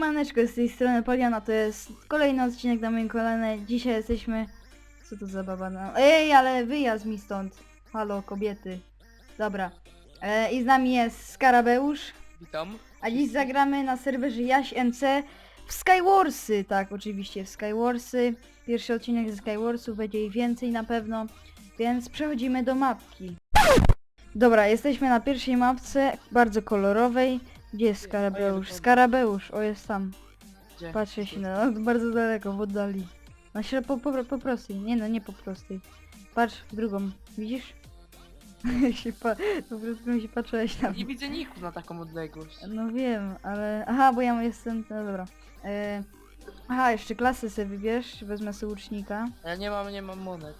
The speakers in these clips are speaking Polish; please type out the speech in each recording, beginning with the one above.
Siemaneczko, z tej strony Poliana, to jest kolejny odcinek na moim kolanie. Dzisiaj jesteśmy... Co to za baba? No? Ej, ale wyjazd mi stąd. Halo, kobiety. Dobra. E, I z nami jest Skarabeusz, Witam. a dziś zagramy na serwerze Jaś MC w Skywarsy. Tak, oczywiście w Skywarsy. Pierwszy odcinek ze Skywarsów, będzie ich więcej na pewno. Więc przechodzimy do mapki. Dobra, jesteśmy na pierwszej mapce, bardzo kolorowej. Gdzie jest Skarabeusz? Skarabeusz, o jest tam. Gdzie? Patrzę się na... No, bardzo daleko, w oddali. Na środ... po, po, po prostej. Nie no, nie po prostej. Patrz w drugą. Widzisz? się pa... Po prostu mi się patrzyłeś na Nie widzę ników na taką odległość. No wiem, ale... Aha, bo ja jestem... No dobra. E... Aha, jeszcze klasę sobie wybierz. Wezmę sobie łucznika. Ja nie mam, nie mam monet.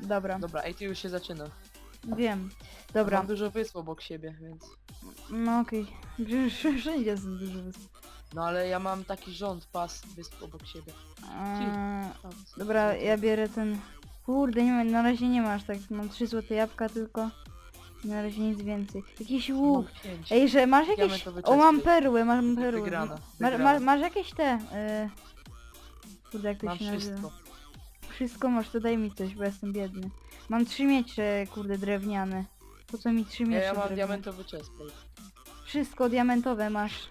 Dobra, Dobra, ej, ty już się zaczyna. wiem. Dobra, Mam dużo wysp obok siebie, więc... no okej. Okay. Wszędzie jest dużo wysp. No ale ja mam taki rząd, pas wysp obok siebie. Eee, Dobra, ja bierę ten... Kurde, nie ma, na razie nie masz tak, mam 3 złote jabłka tylko. Na razie nic więcej. Jakiś łuk. Mam pięć. Ej, że masz jakieś... Diamentowy O, mam perły, mam perły. Wygrana, Ma, ma, wygrana. masz jakieś te... Y... Kurde, jak to Mam się nazywa? wszystko. Wszystko masz, to daj mi coś, bo jestem biedny. Mam trzy miecze, kurde, drewniane. Po co mi trzy Ja, miecze ja mam drewniane? diamentowy chestplate. Wszystko diamentowe masz.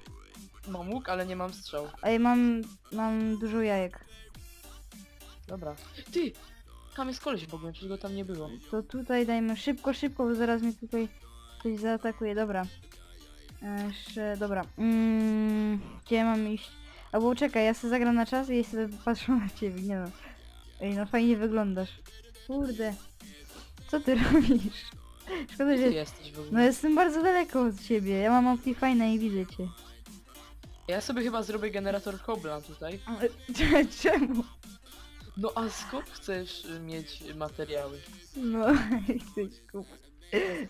Mam łuk, ale nie mam strzał. Ej, mam... mam dużo jajek. Dobra. Ty! Tam jest koleś w ogóle, przecież go tam nie było. To tutaj dajmy szybko, szybko, bo zaraz mnie tutaj ktoś zaatakuje. Dobra. Jeszcze, dobra. Mm, gdzie mam iść? Albo czekaj, ja sobie zagram na czas i sobie patrzę na ciebie, nie no. Ej, no fajnie wyglądasz. Kurde. Co ty robisz? Szkoda, Gdzie ty że... jesteś w ogóle? No jestem bardzo daleko od ciebie. Ja mam Optifine'a i widzę cię. Ja sobie chyba zrobię generator Hobla tutaj. Ale cze- Czemu? No a skąd chcesz y, mieć y, materiały? No, jesteś kup.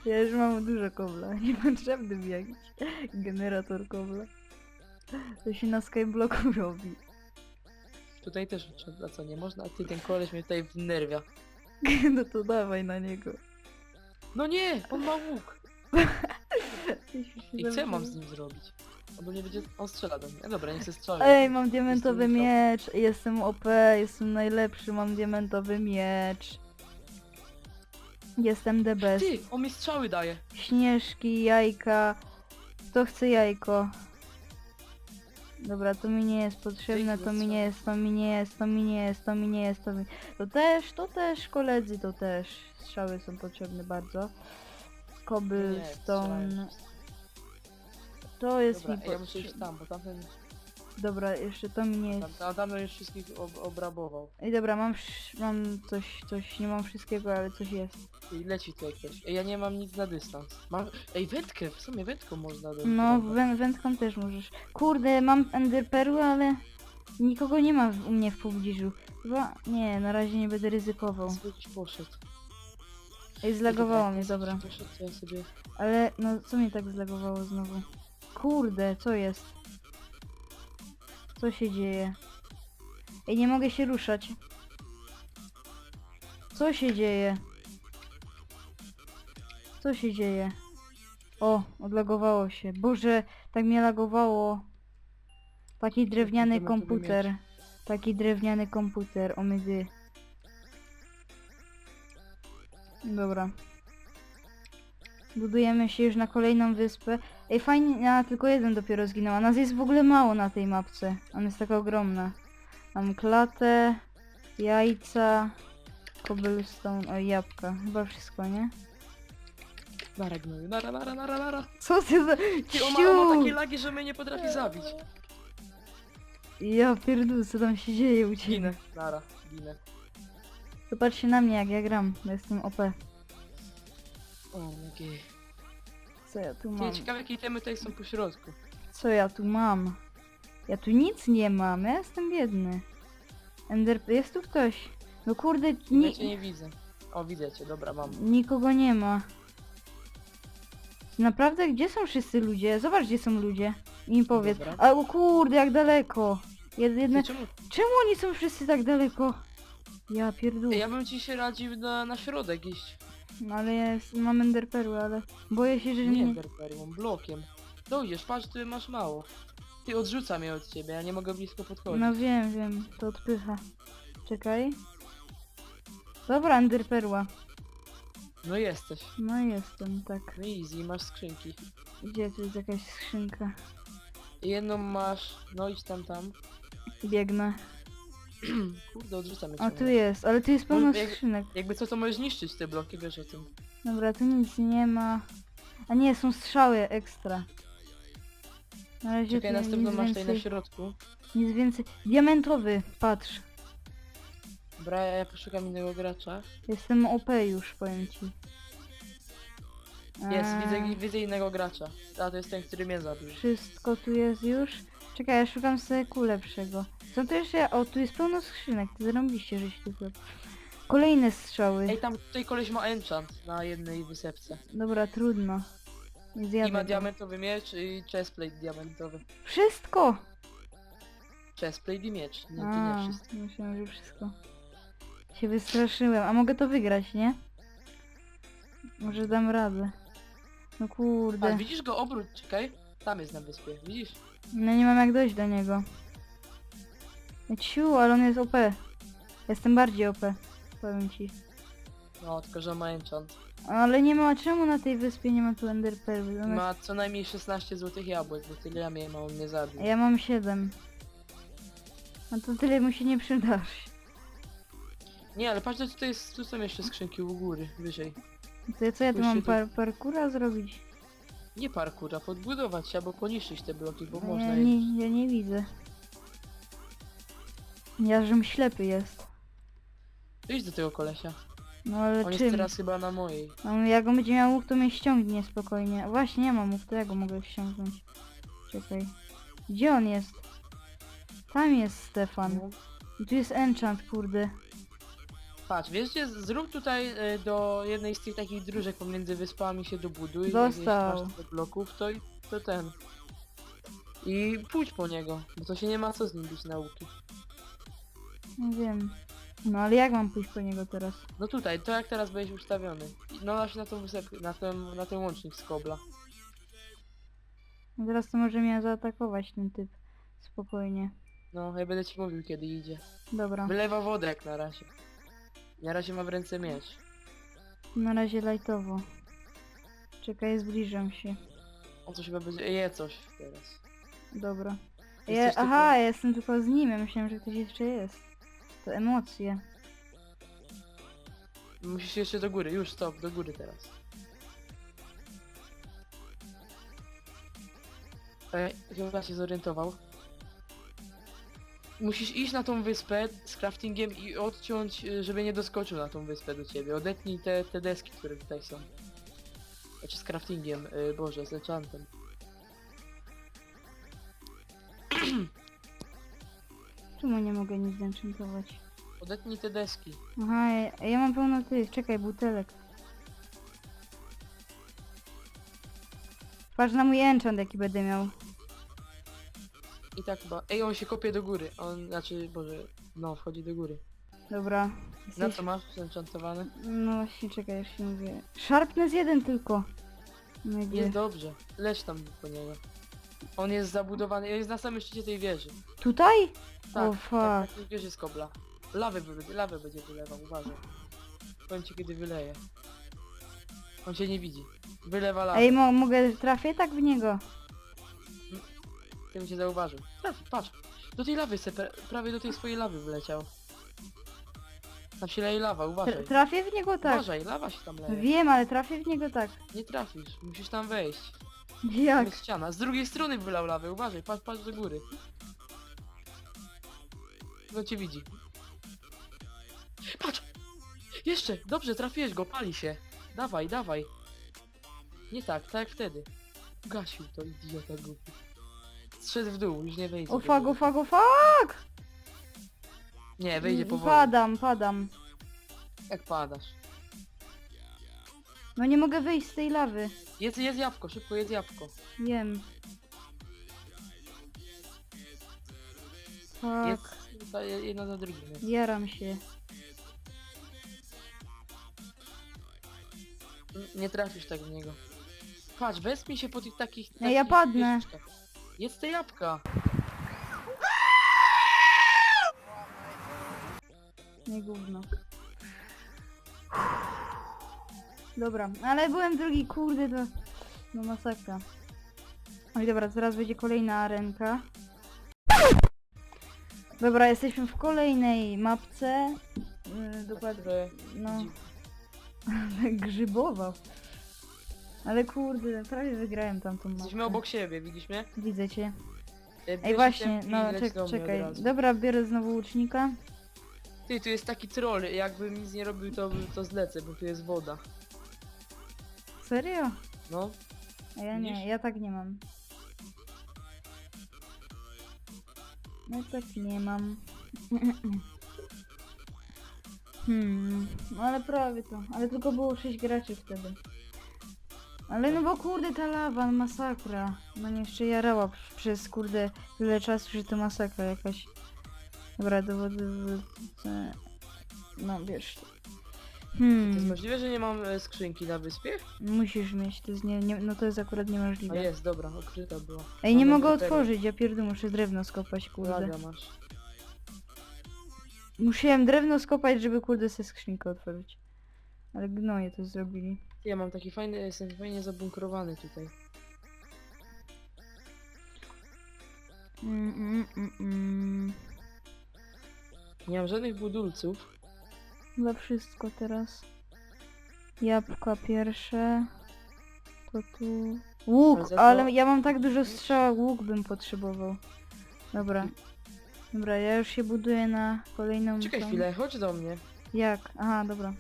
Ja już mam dużo kobla. Nie potrzebny mi jakiś generator kobla. To się na skyblocku robi. Tutaj też trzeba, co nie można, a ty ten koleś mnie tutaj wnerwia. No to dawaj na niego. No nie, on ma łuk. I co ja mam z nim zrobić? Albo nie będzie, on strzela do mnie. Dobra, nie chcę strzelać. Ej, mam diamentowy Jestem miecz. Jestem OP, jestem najlepszy, mam diamentowy miecz. Jestem the best. Ty, on mi strzały daje. Śnieżki, jajka. Kto chce jajko? Dobra, to mi nie jest potrzebne, to mi nie jest, to mi nie jest, to mi nie jest, to mi nie jest, to mi... To też, to też, koledzy, to też. Strzały są potrzebne bardzo. Cobblestone. To jest Dobra, mi ej, ja muszę iść potrzebne. tam, bo tamten, Dobra, jeszcze to mi nie tam, jest. tam, tam już wszystkich ob, obrabował. Ej, dobra, mam, mam coś, coś, nie mam wszystkiego, ale coś jest. I leci tutaj ktoś. Ej, ja nie mam nic na dystans. Mam, ej, wędkę, w sumie wędką można do No, wę wędką też możesz. Kurde, mam enderperły, ale nikogo nie ma w, u mnie w pobliżu. Chyba, nie, na razie nie będę ryzykował. Gdzieś poszedł. Ej, zlagowało mnie, dobra, Poszedł, to ja sobie... Ale, no, co mnie tak zlagowało znowu? Kurde, co jest? Co się dzieje? Ej, nie mogę się ruszać. Co się dzieje? Co się dzieje? O, odlagowało się. Boże, tak mnie lagowało. Taki drewniany komputer. Taki drewniany komputer, omydy. Dobra. Budujemy się już na kolejną wyspę. Ej, fajnie, a tylko jeden dopiero zginął, a nas jest w ogóle mało na tej mapce. Ona jest taka ogromna. Mam klatę, jajca, cobblestone, o jabłka. Chyba wszystko, nie? Nara gnoju, nara, nara, nara, nara. Co ty za... Ty, on ma, on ma takie Ciu! lagi, że mnie nie potrafi zabić. Ja pierdolę, co tam się dzieje u ciebie? Ginę, nara, ginę. Zobaczcie na mnie jak ja gram, bo jestem OP. O. Co ja tu mam? ciekawe jakie temy tutaj są po środku. Co ja tu mam? Ja tu nic nie mam, ja jestem biedny. Ender... Jest tu ktoś? No kurde, Ja ni... cię nie widzę. O, widzę cię, dobra, mam. nikogo nie ma. Naprawdę? Gdzie są wszyscy ludzie? Zobacz gdzie są ludzie. I mi powiedz. Dobra. A o kurde, jak daleko. Jed, jedne... Ty, czemu... Czemu oni są wszyscy tak daleko? Ja pierdolę. Ja bym ci się radził na, na środek iść. No ale ja jest, mam enderperły, ale boję się, że Nie mnie... enderperłą, blokiem. Dojdziesz, patrz, ty masz mało. Ty odrzuca mnie od ciebie, ja nie mogę blisko podchodzić. No wiem, wiem, to odpycha. Czekaj. Dobra, enderperła. No jesteś. No jestem, tak. No easy, masz skrzynki. Gdzie tu jest jakaś skrzynka? Jedną masz, no idź tam, tam. Biegnę. Kurde, odrzuca mnie O, tu jest, ale tu jest pełno Może jak- skrzynek. Jakby co, to możesz niszczyć te bloki, wiesz o tym. Dobra, tu nic nie ma. A nie, są strzały ekstra. Na razie Czekaj, tu następną nic masz tutaj na więcej, środku. nic więcej. Diamentowy, patrz. Dobra, ja ja poszukam innego gracza. Jestem OP już, powiem ci. Jest, Eee, widzę, widzę innego gracza. A to jest ten, który mnie zabił. Wszystko tu jest już. Czekaj, ja szukam sobie ku lepszego. Co tu jeszcze? O, tu jest pełno skrzynek. Ty zarąbiście, żeś tu zrobił. Kolejne strzały. Ej, tam tutaj koleś ma enchant na jednej wysepce. Dobra, trudno. Nie I zjadę ma go. diamentowy miecz i chestplate diamentowy. Wszystko! Chestplate i miecz. Nie, to A, nie wszystko. myślałem, że wszystko. Się wystraszyłem. A mogę to wygrać, nie? Może dam radę. No A kurde. widzisz go obrót, czekaj. Tam jest na wyspie, widzisz? No nie mam jak dojść do niego. Ciu, ale on jest OP. Jestem bardziej OP. Powiem ci. No, tylko że ma enchant. Ale nie ma czemu na tej wyspie nie ma tu Ender Pearl. I One- ma co najmniej 16 złotych jabłek, bo tyle ja miałem, a on mnie zabił. Ja mam 7. No to tyle mu się nie przydasz. Nie, ale patrz, że tutaj jest, tu są jeszcze skrzynki u góry, wyżej. To ja co ja tu mam tu- par parkura zrobić? Nie parkour, a podbudować się albo poniszczyć te bloki, bo można Ja je... nie, ja nie widzę. Ja żem ślepy jest. Idź do tego kolesia. No ale On jest czym? teraz chyba na mojej. No, jak on będzie miał łuk, to mnie ściągnie spokojnie. Właśnie nie mam łuk, to ja go mogę ściągnąć. Czekaj. Gdzie on jest? Tam jest Stefan. No. I tu jest enchant, kurde. Patrz, wiesz gdzie, zrób tutaj e, do jednej z tych takich dróżek pomiędzy wyspami się dobuduj. Dostał. Jak masz tyle bloków, to, i- to ten. I pójdź po niego, bo to się nie ma co z nim bić nauki. Nie wiem. No ale jak mam pójść po niego teraz? No tutaj, to jak teraz będziesz ustawiony. No właśnie na tą wysepkę, na ten, na ten łącznik z kobla. No teraz to może mnie zaatakować ten typ. Spokojnie. No, ja będę ci mówił kiedy idzie. Dobra. Wylewa wodę jak na razie. Na razie ma w ręce miecz. Na razie lajtowo. Czekaj, zbliżam się. On coś chyba będzie... Je coś teraz. Dobra. Jesteś Ja, tylko- aha, ja jestem tylko z nim, ja myślałem, że ktoś jeszcze jest. To emocje. Musisz jeszcze do góry, już stop, do góry teraz. Ej, chyba się zorientował. Musisz iść na tą wyspę z craftingiem i odciąć, y, żeby nie doskoczył na tą wyspę do ciebie. Odetnij te, te deski, które tutaj są. Znaczy z craftingiem, y, boże, z enchantem. Czemu nie mogę nic zenchantować? Odetnij te deski. Aha, ja, ja mam pełno tych, czekaj, butelek. Patrz na mój enchant jaki będę miał. I tak chyba... Ej, on się kopie do góry. On, znaczy, boże, no, wchodzi do góry. Dobra. Na Jesteś... co masz zenchantowane? No właśnie, czekaj, już się mówię. Sharpness jeden tylko. No i Jest gdzie? dobrze. Leć tam po niego. On jest zabudowany, jest na samym szczycie tej wieży. Tutaj? Tak, o tak, tak, wieży z kobla. Lawę, będzie, lawę będzie wylewał, uważaj. Powiem ci kiedy wyleje. On cię nie widzi. Wylewa lawę. Ej, mo mogę trafię tak w niego? Tym cię zauważył. Trafi, patrz. Do tej lawy se, pra- prawie do tej swojej lawy wyleciał. Tam się leje lawa, Tra uważaj. trafię w niego tak. Uważaj, lawa się tam leje. Wiem, ale trafię w niego tak. Nie trafisz, musisz tam wejść. Jak? jest ściana. Z drugiej strony wylał lawę, uważaj, patrz, patrz do góry. No cię widzi. Patrz! Jeszcze! Dobrze, trafiłeś go, pali się. Dawaj, dawaj. Nie tak, tak jak wtedy. Gasił to idiota głupi. Zszedł w dół, już nie wejdzie. O fuck, o fuck, o fuck! Nie, wejdzie powoli. Padam, padam. Jak padasz. No nie mogę wyjść z tej lawy. Jedz, jedz jabłko, szybko jedz jabłko. Jem. Jedz Fuck. za- jedno za drugim. Jest. Jaram się. N- Nie trafisz tak w niego. Patrz, wespnij się po tych takich... No ja takich padnę. wieżyczkach. Jedz te jabłka. Dobra, ale byłem drugi, kurde, to... No masakra. Oj dobra, zaraz będzie kolejna arenka. Dobra, jesteśmy w kolejnej mapce. Yy, dokładnie, no, Dzi- grzybowa. Ale kurde, prawie wygrałem tamtą mapkę. Jesteśmy obok siebie, widzisz mnie? Widzę cię. E, Ej bierz właśnie, i no czek, od czekaj. razu. Dobra, biorę znowu łucznika. Ty, tu jest taki troll, jakbym nic nie robił, to, to zlecę, bo tu jest woda. Serio? No, A ja Widzisz? nie, ja tak nie mam. Ja tak nie mam. Hmm, no ale prawie to. Ale tylko było 6 graczy wtedy. Ale no bo kurde ta lawa, no masakra. No mnie jeszcze jarała przez kurde tyle czasu, że to masakra jakaś. Dobra, dowody wrócę. No wiesz. to jest Hmm, możliwe, że nie mam e, skrzynki na wyspie? musisz mieć, to jest nie, nie, no to jest akurat A niemożliwe. jest, dobra, odkryta była. Ej, nie Mamy mogę otworzyć, ja pierdolę, muszę drewno skopać, kurde. Laga masz. Musiałem drewno skopać, żeby kurde sobie skrzynkę otworzyć. Ale gnoje to zrobili. Ja mam taki fajny, jestem fajnie zabunkrowany tutaj. Mm, mm, mm, mm. Nie mam żadnych budulców. Chyba wszystko teraz. Jabłka pierwsze. To tu... Łuk, Ale za to- ale ja mam tak dużo strzała, łuk bym potrzebował. Dobra. Dobra, ja już się buduję na kolejną... Czekaj tą- chwilę, chodź do mnie. Jak? Aha, dobra.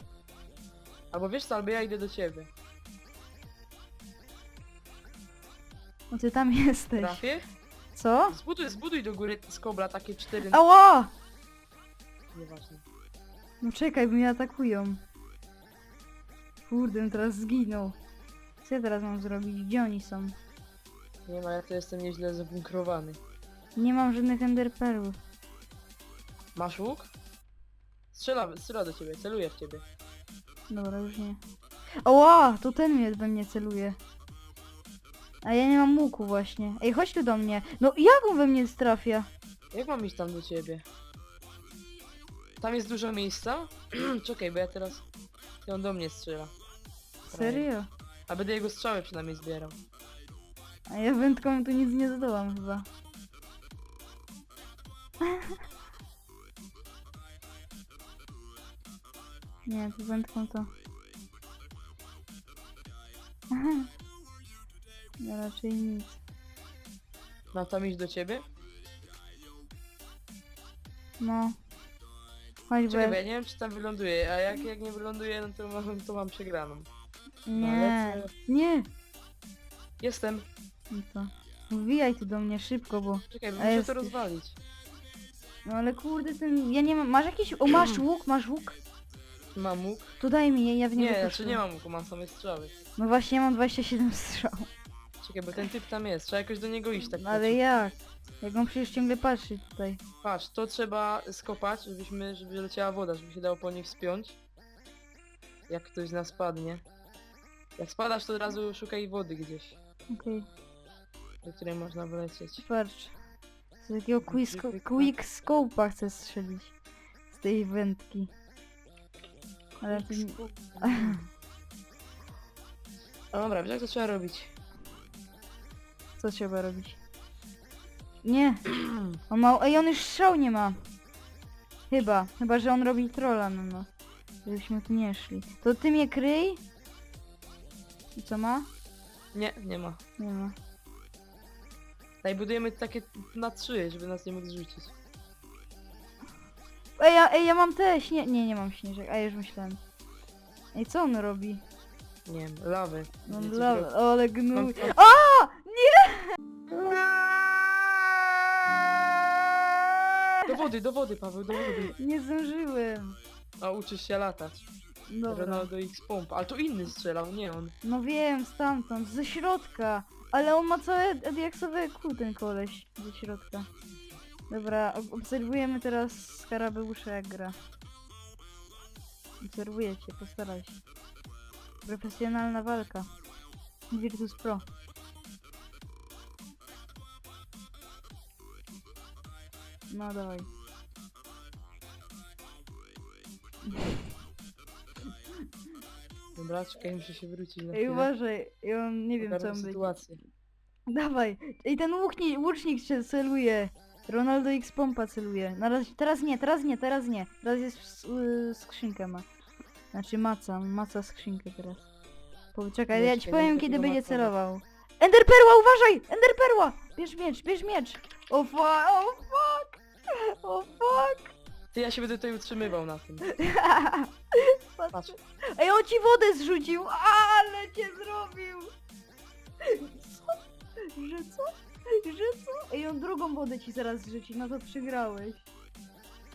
Albo wiesz co, albo ja idę do ciebie. No ty tam jesteś. Trafię? Co? Zbuduj, zbuduj do góry z kobla takie cztery... Ała! Nieważne. No czekaj, bo mnie atakują. Kurde, bym teraz zginął. Co ja teraz mam zrobić? Gdzie oni są? Nie ma, ja to jestem nieźle zabunkrowany. Nie mam żadnych enderpearlów. Masz łuk? Strzela, strzela do ciebie, celuję w ciebie. Dobra, już nie. Ała! To ten mnie we mnie celuje. A ja nie mam łuku właśnie. Ej, chodź tu do mnie. No jak on we mnie trafia? Jak mam iść tam do ciebie? Tam jest dużo miejsca? Czekaj, bo ja teraz... Ty on do mnie strzela. Serio? A będę jego strzały przynajmniej zbierał. A ja wędką tu nic nie zdołam chyba. Nie, tu wędką to... Ja raczej nic. Mam tam iść do ciebie? No. Chodź, bo Czekaj, bo ja... nie wiem czy tam wyląduje, a jak, jak nie wyląduje, no to mam, to mam przegraną. Nie, lecę. nie. Jestem. No to. Wbijaj tu do mnie szybko, bo... Czekaj, bo muszę to jesteś. rozwalić. No ale kurde, ten... Ja nie mam... Masz jakiś... O, masz łuk, masz łuk? Mam łuk? To daj mi, ja w niego Nie, znaczy nie mam łuku, mam same strzały. No właśnie, ja mam 27 strzał. Czekaj, bo ten typ tam jest, trzeba jakoś do niego iść tak No ale jak? Jak on przecież ciągle patrzy tutaj. Patrz, to trzeba skopać, żebyśmy, żeby leciała woda, żeby się dało po niej wspiąć. Jak ktoś z nas spadnie. Jak spadasz, to od razu szukaj wody gdzieś, Okej, do której można wlecieć. patrz. Z takiego quick, quick scope'a chcę strzelić. Z tej wędki. Ale to nie... Dobra, wiesz jak to trzeba robić? Co trzeba robić? Nie! On ma... Ej, on już strzał nie ma! Chyba. Chyba, że on robi trolla na nas. Żebyśmy tu nie szli. To ty mnie kryj? I co ma? Nie, nie ma. Nie ma. Daj, budujemy takie na trzy, żeby nas nie mógł zrzucić. Ej, ja, ej, ja mam te śnie... Nie, nie mam śnieżek, a już myślałem. Ej, co on robi? Nie wiem, lawy. No Nie, coś dla... robi. Ale wody, do wody, Paweł, do wody. Nie zdążyłem. A uczysz się latać. Dobra. Ronaldo X pompa. Ale to inny strzelał, nie on. No wiem, stamtąd, ze środka. Ale on ma całe diaksowe kół ten koleś ze środka. Dobra, ob- obserwujemy teraz skarabeusza jak gra. Obserwuję cię, postaraj się. Profesjonalna walka. Virtus Pro. No dawaj. Dobra, czekaj, muszę się wrócić na Ej, chwilę. uważaj, ja mam- nie wiem co Ogarnę on będzie. sytuację. Dawaj. Ej, ten łucznik, łucznik się celuje. Ronaldo X pompa celuje. Na razie, teraz nie, teraz nie, teraz nie. Teraz jest s- y, skrzynkę ma. Znaczy maca, maca skrzynkę teraz. Poczekaj, ja ci powiem kiedy będzie maca. celował. Enderperła, uważaj! Enderperła! Bierz miecz, bierz miecz! O fuck! O fuck! Ty, ja się będę tutaj utrzymywał na tym. Patrz. Ej, on ci wodę zrzucił! Ale cię zrobił! Co? Że co? Że co? Ej, on drugą wodę ci zaraz zrzuci, no to przegrałeś.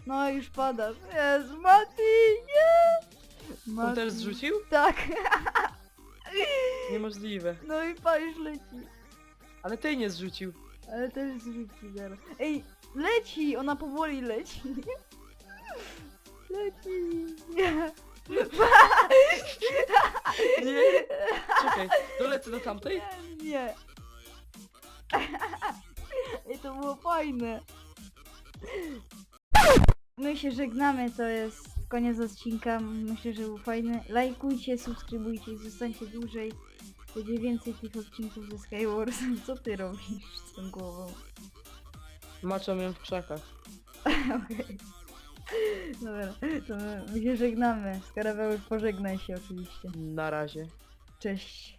No już padasz. Jest, Mati, nie! On też zrzucił? Tak. Niemożliwe. No i pa, już leci. Ale tej nie zrzucił. Ale też zrzuci zaraz. Ej, leci! Ona powoli leci. Leci. Nie. Czekaj, dolecę do tamtej? Nie, nie. Ej, to było fajne. My się żegnamy, to jest koniec odcinka. Myślę, że był fajny. Lajkujcie, subskrybujcie i zostańcie dłużej. Będzie więcej tych odcinków ze Skywars. Co ty robisz z tą głową? Maczą ją w krzakach. Okej. Dobra, to my, my się żegnamy. Skarabeły, pożegnaj się oczywiście. Na razie. Cześć.